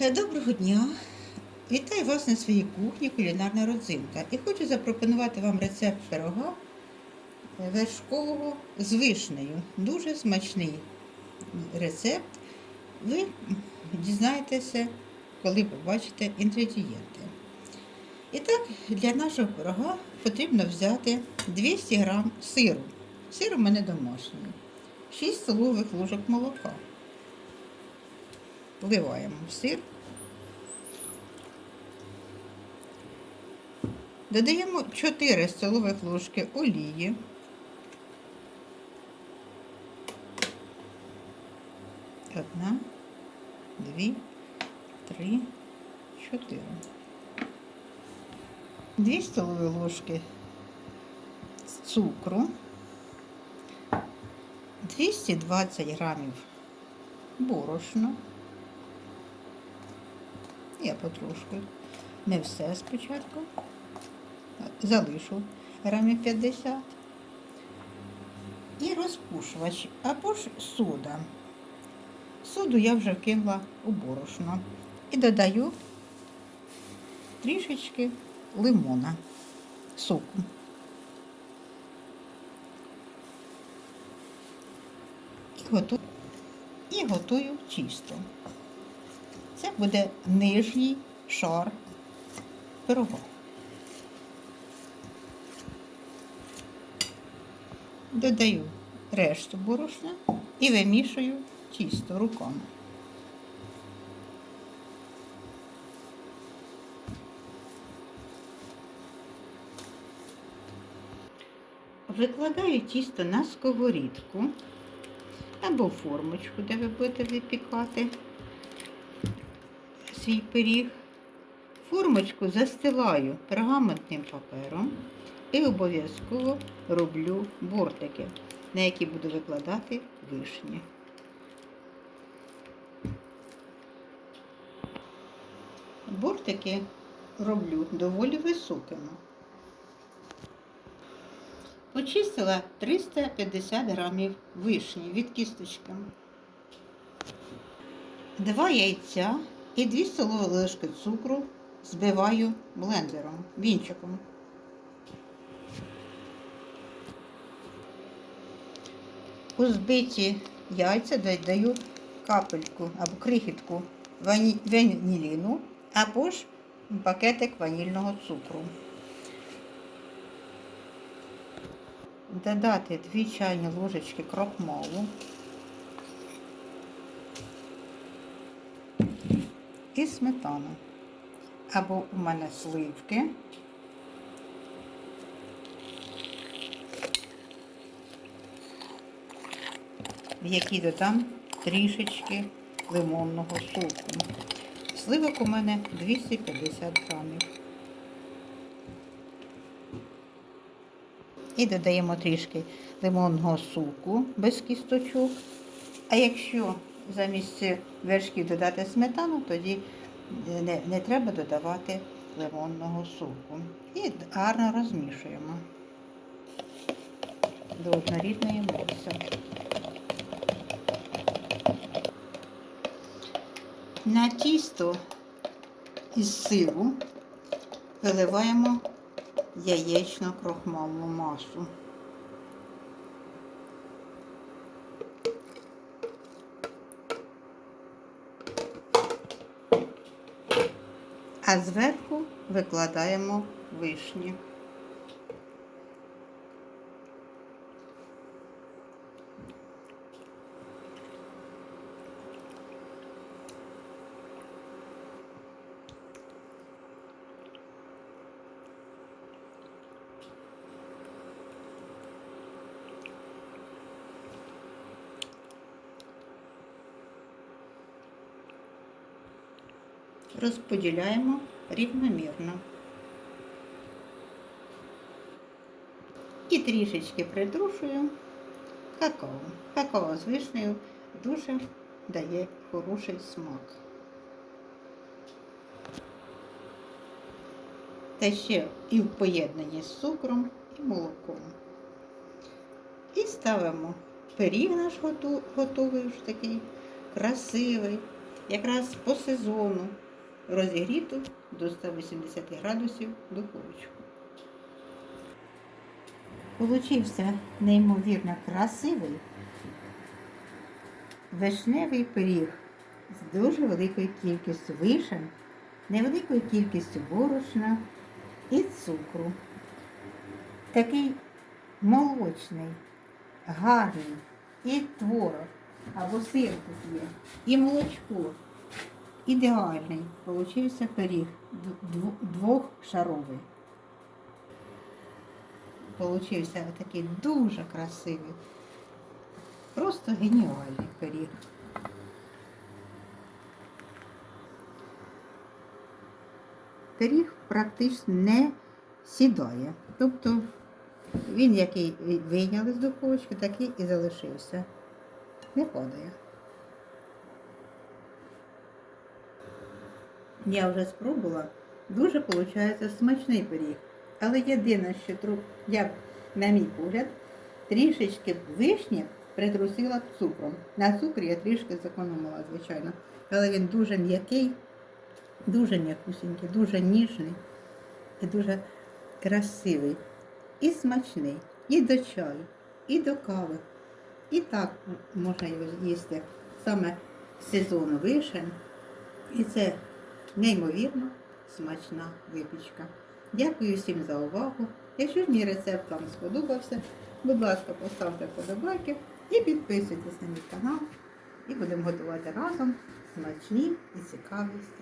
Е, Доброго дня! Вітаю вас на своїй кухні кулінарна родзинка. І хочу запропонувати вам рецепт пирога е, вершкового з вишнею. Дуже смачний рецепт. Ви дізнаєтеся, коли побачите інгредієнти. І так, для нашого пирога потрібно взяти 200 г сиру. Сир у мене домашній, 6 столових ложок молока. Вливаємо в сир. Додаємо 4 столових ложки олії. Одна, дві, три, чотири. Дві столові ложки цукру, 220 грамів борошна. Я потрошку. Не все спочатку. Залишу грамів 50. І розпушувач або ж сода. Соду я вже вкинула у борошно. І додаю трішечки лимона, соку. І готую, і готую тісто. Це буде нижній шар пирога. Додаю решту борошна і вимішую тісто руками. Викладаю тісто на сковорідку або формочку, де ви будете випікати свій пиріг. Формочку застилаю пергаментним папером і обов'язково роблю бортики, на які буду викладати вишні. Бортики роблю доволі високими. Почистила 350 грамів вишні від кісточки. Два яйця і 2 столові ложки цукру збиваю блендером, вінчиком. У збиті яйця додаю капельку або крихітку вані- ваніліну або ж пакетик ванільного цукру. Додати 2 чайні ложечки крохмалу. І сметану. Або у мене сливки. В які додам трішечки лимонного соку. Сливок у мене 250 грамів. І додаємо трішки лимонного соку без кісточок. А якщо замість вершків додати сметану, тоді не, не треба додавати лимонного соку. І гарно розмішуємо до однорідної маси. На тісто із сиру виливаємо яєчно крохмальну масу. А зверху викладаємо вишні. Розподіляємо рівномірно. І трішечки притрушую какао. Какао з вишнею дуже дає хороший смак. Та ще і в поєднанні з цукром і молоком. І ставимо пиріг наш готу- готовий вже такий красивий, якраз по сезону розігріту до 180 градусів духовочку. Получився неймовірно красивий вишневий пиріг з дуже великою кількістю вишень, невеликою кількістю борошна і цукру. Такий молочний, гарний, і творог, або сир тут є, і молочко. Ідеальний получився пиріг дв- дв- двохшаровий. Получився такий дуже красивий. Просто геніальний пиріг. Пиріг практично не сідає. Тобто він, який вийняли з духовочки, такий і залишився. Не падає. Я вже спробувала. Дуже виходить смачний пиріг. Але єдине, що тру... я, на мій погляд, трішечки вишні притрусила цукром. На цукрі я трішки зекономила, звичайно. Але він дуже м'який, дуже м'якусінький, дуже ніжний і дуже красивий. І смачний. І до чаю, і до кави. І так можна його їсти саме з сезону вишень. І це неймовірно смачна випічка. Дякую всім за увагу. Якщо мій рецепт вам сподобався, будь ласка, поставте вподобайки і підписуйтесь на мій канал. І будемо готувати разом смачні і цікаві страви.